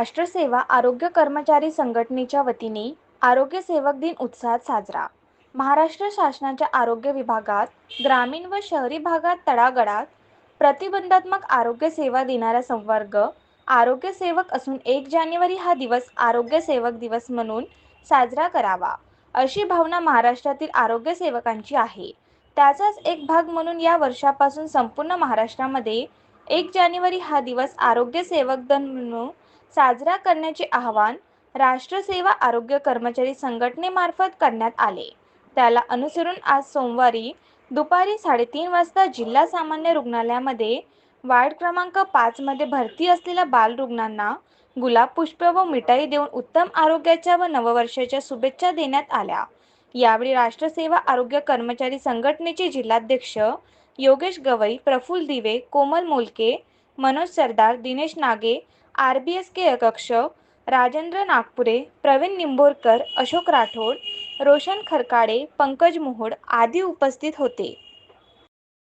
राष्ट्रसेवा आरोग्य कर्मचारी संघटनेच्या वतीने आरोग्य सेवक दिन उत्साहात साजरा. महाराष्ट्र शासनाच्या आरोग्य विभागात ग्रामीण व शहरी भागात तळागळात प्रतिबंधात्मक आरोग्य सेवा देणारा संवर्ग आरोग्य सेवक असून एक जानेवारी हा दिवस आरोग्य सेवक दिवस म्हणून साजरा करावा. अशी भावना महाराष्ट्रातील आरोग्य सेवकांची आहे. त्याचाच एक भाग म्हणून या वर्षापासून संपूर्ण महाराष्ट्रामध्ये एक जानेवारी हा दिवस आरोग्य सेवक दिन म्हणून साजरा करण्याचे आवाहन राष्ट्रसेवा आरोग्य कर्मचारी संघटनेमार्फत करण्यात आले. त्याला अनुसरून आज सोमवारी दुपारी साडेतीन वाजता जिल्हा सामान्य रुग्णालयामध्ये वार्ड क्रमांक पाचमध्ये भरती असलेल्या बालरुग्णांना गुलाब पुष्प व मिठाई देऊन उत्तम आरोग्याच्या व नववर्षाच्या शुभेच्छा देण्यात आल्या. यावेळी राष्ट्रसेवा आरोग्य कर्मचारी संघटनेचे जिल्हाध्यक्ष योगेश गवई प्रफुल्ल दिवे कोमल Molke Manoj Sardar Dinesh Nage R B S के कक्ष राजेंद्र नागपुरे प्रवीण निंबोरकर अशोक राठोड रोशन खरकाडे पंकज मोहोड आदी उपस्थित होते.